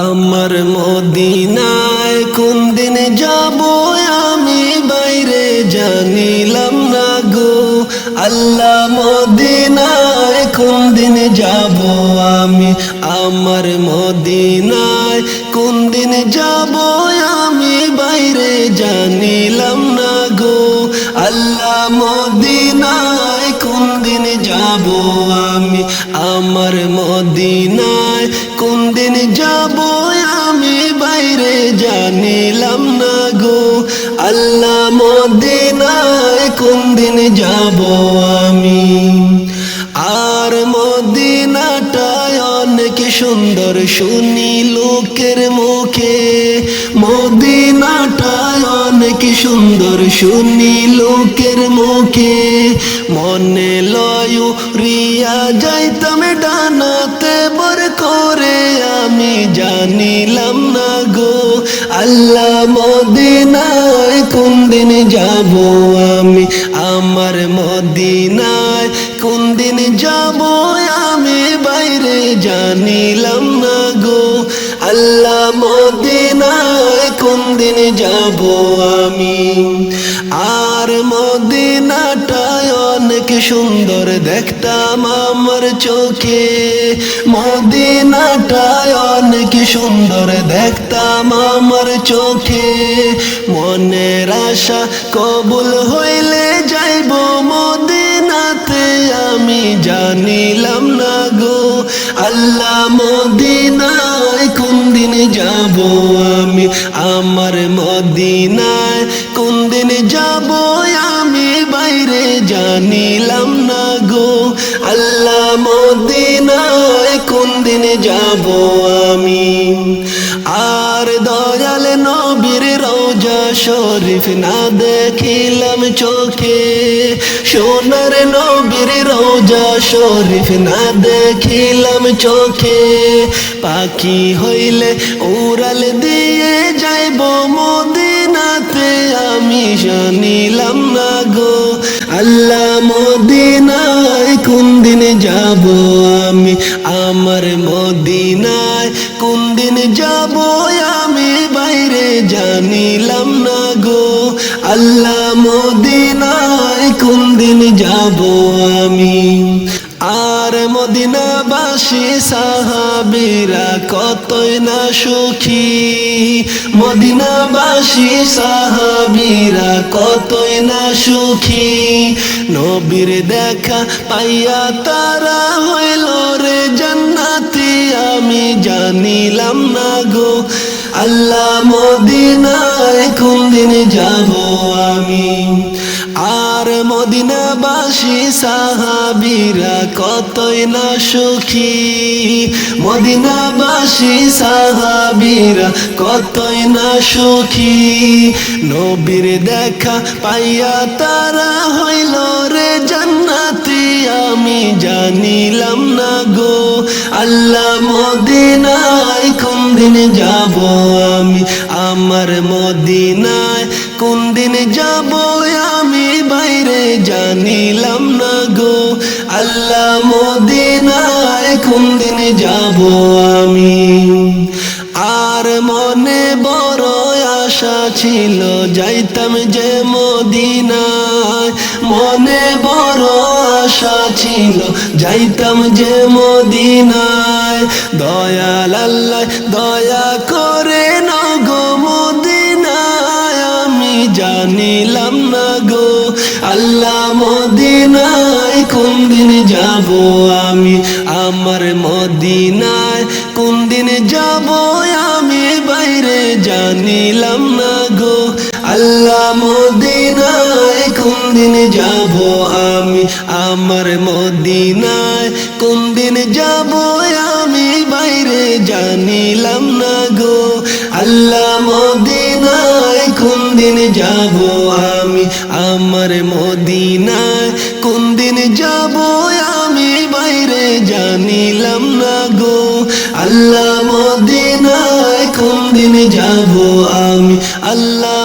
আমার মদিনায় কোন দিন যাব আমি? বাইরে জানিলাম না গো। আল্লাহ মদিনায় কোন দিন যাব আমি? আমার মদিনায় কোন দিন যাব আমি? বাইরে জানিলাম না গো। আল্লাহ মদিনায় কোন দিন যাব আমার মদিনায় কোন দিন যাব আমি বাইরে জানিলাম না গো। আল্লাহ মদিনায় কোন দিন যাব আমি। আর মদিনাটায় অনেক সুন্দর শুনি লোকের মুখে। মদিনাটায় অনেক সুন্দর শুনি লোকের মুখে। মনে লয়, রিয়া যাইতাম ডানাতে বর করে। আমি জানিলাম না গো, আল্লাহ মদিনায় কোন দিন যাব? আমি আমার মদিনায় কোন দিন যাব? আমি বাইরে জানিলাম না গো, আল্লাহ মদিনায় কোন দিন যাব? আমি সুন্দর দেখতাম আমার চোখে। মদিনাটায় অনেক সুন্দর দেখতাম আমার চোখে। মনের আশা কবুল হইলে যাইব মদিনাতে। আমি জানিলাম না গো, আল্লাহ মদিনায় কোন দিন যাব আমি? আমার মদিনায় কোন দিন যাব জানিলাম না গো, আল্লাহ মদিনায় কোন দিন যাব আমি? আর দয়াল নবীর রোজা শরীফ না দেখিলাম চোখে। সোনার নবীর রোজা শরীফ না দেখিলাম চোখে। পাখি হইলে উড়াল দিয়ে যাইব মদিনাতে, আমি জানিলাম না গো আল্লাহ মদিনায় কোন দিন যাব আমি? আমার মদিনায় কোন দিন যাব আমি? বাইরে জানিলাম না গো। আল্লাহ মদিনায় কোন দিন যাব আমি? মদিনাবাসী সাহাবিরা কতই না সুখী। মদিনাবাসী সাহাবিরা কতই না সুখী। নবীর দেখা পাইয়া তারা হইল রে জান্নাতি, আমি জানিলাম না গো। আল্লাহ মদিনায় কোন দিন যাব আমি। আর মদিনাবাসী সাহাবিরা কতই না সুখী। মদিনাবাসী সাহাবিরা কতই না সুখী। নবীর দেখা পাইয়া তারা হইল রে জান্নাতি, আমি জানিলাম না গো। আল্লাহ মদিনায় কোন দিন যাব আমি? আমার মদিনায় কোন দিন যাব জানিলাম না গো। আল্লাহ মদিনায় কোন দিন যাব আমি। আর মনে বড় আশা ছিল, যাইতাম যে মদিনায়। মনে বড় আশা ছিল, যাইতাম যে মদিনায়। দয়াল আল্লাহ, দয়া মদিনায় কোন দিন যাব আমি? আমার মদিনায় কোন দিন যাব আমি? বাইরে জানিলাম না গো। আল্লাহ মদিনায় কোন দিন যাব আমি? আমার মদিনায় কোন দিন যাব আমি? বাইরে জানিলাম না গো। আল্লাহ মদিনায় কোন দিন যাব আমার মদিনা কোন দিন যাব আমি বাইরে জানিলাম না গো। আল্লাহ মদিনায় কোন দিন যাব আমি? আল্লাহ